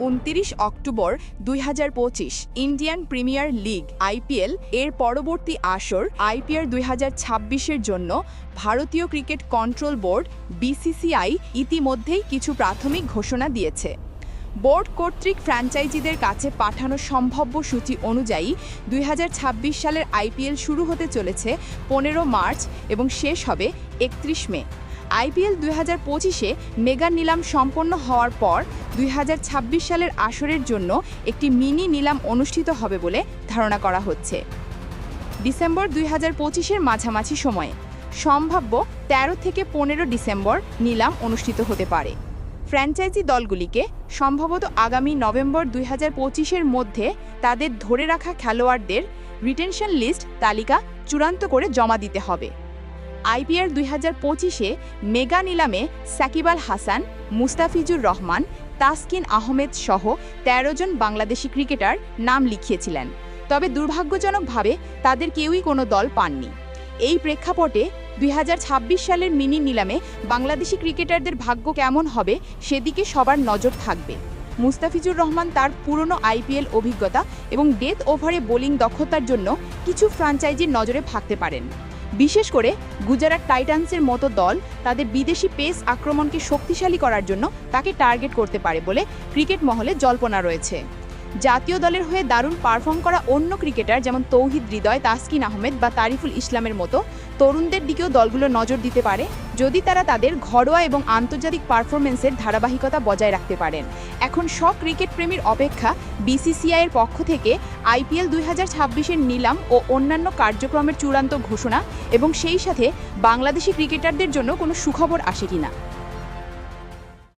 উনতিরিশ অক্টোবর দুই হাজার পঁচিশ ইন্ডিয়ান প্রিমিয়ার লিগ, আইপিএল, এর পরবর্তী আসর, আইপিএল দুই এর জন্য ভারতীয় ক্রিকেট কন্ট্রোল বোর্ড, বিসিসিআই, ইতিমধ্যেই কিছু প্রাথমিক ঘোষণা দিয়েছে। বোর্ড কর্তৃক ফ্র্যাঞ্চাইজিদের কাছে পাঠানো সম্ভাব্য সূচি অনুযায়ী দুই হাজার ছাব্বিশ সালের আইপিএল শুরু হতে চলেছে পনেরো মার্চ এবং শেষ হবে একত্রিশ মে। আইপিএল দুই হাজার পঁচিশে মেগা নিলাম সম্পন্ন হওয়ার পর দুই হাজার ছাব্বিশ সালের আসরের জন্য একটি মিনি নিলাম অনুষ্ঠিত হবে বলে ধারণা করা হচ্ছে। ডিসেম্বর দুই হাজার পঁচিশের মাঝামাঝি সময়ে সম্ভাব্য ১৩ থেকে পনেরো ডিসেম্বর নিলাম অনুষ্ঠিত হতে পারে। ফ্র্যাঞ্চাইজি দলগুলিকে সম্ভবত আগামী নভেম্বর দুই হাজার পঁচিশের মধ্যে তাদের ধরে রাখা খেলোয়াড়দের রিটেনশন লিস্ট তালিকা চূড়ান্ত করে জমা দিতে হবে। আইপিএল দুই হাজার পঁচিশে মেগা নিলামে সাকিব আল হাসান, মুস্তাফিজুর রহমান, তাসকিন আহমেদ সহ ১৩ জন বাংলাদেশি ক্রিকেটার নাম লিখিয়েছিলেন। তবে দুর্ভাগ্যজনকভাবে তাদের কেউই কোনো দল পাননি। এই প্রেক্ষাপটে দুই হাজার ছাব্বিশ সালের মিনি নিলামে বাংলাদেশি ক্রিকেটারদের ভাগ্য কেমন হবে সেদিকে সবার নজর থাকবে। মুস্তাফিজুর রহমান তার পুরনো আইপিএল অভিজ্ঞতা এবং ডেথ ওভারে বোলিং দক্ষতার জন্য কিছু ফ্রাঞ্চাইজির নজরে থাকতে পারেন। বিশেষ করে গুজরাট টাইটান্সের মতো দল তাদের বিদেশি পেস আক্রমণকে শক্তিশালী করার জন্য তাকে টার্গেট করতে পারে বলে ক্রিকেট মহলে জল্পনা রয়েছে। জাতীয় দলের হয়ে দারুণ পারফর্ম করা অন্য ক্রিকেটার যেমন তৌহিদ হৃদয়, তাসকিন আহমেদ বা তারিফুল ইসলামের মতো তরুণদের দিকেও দলগুলো নজর দিতে পারে যদি তারা তাদের ঘরোয়া এবং আন্তর্জাতিক পারফরমেন্সের ধারাবাহিকতা বজায় রাখতে পারেন। এখন সব ক্রিকেট প্রেমীর অপেক্ষা বিসিসিআইয়ের পক্ষ থেকে আইপিএল দুই হাজার ছাব্বিশের নিলাম ও অন্যান্য কার্যক্রমের চূড়ান্ত ঘোষণা এবং সেই সাথে বাংলাদেশি ক্রিকেটারদের জন্য কোনো সুখবর আসে কিনা।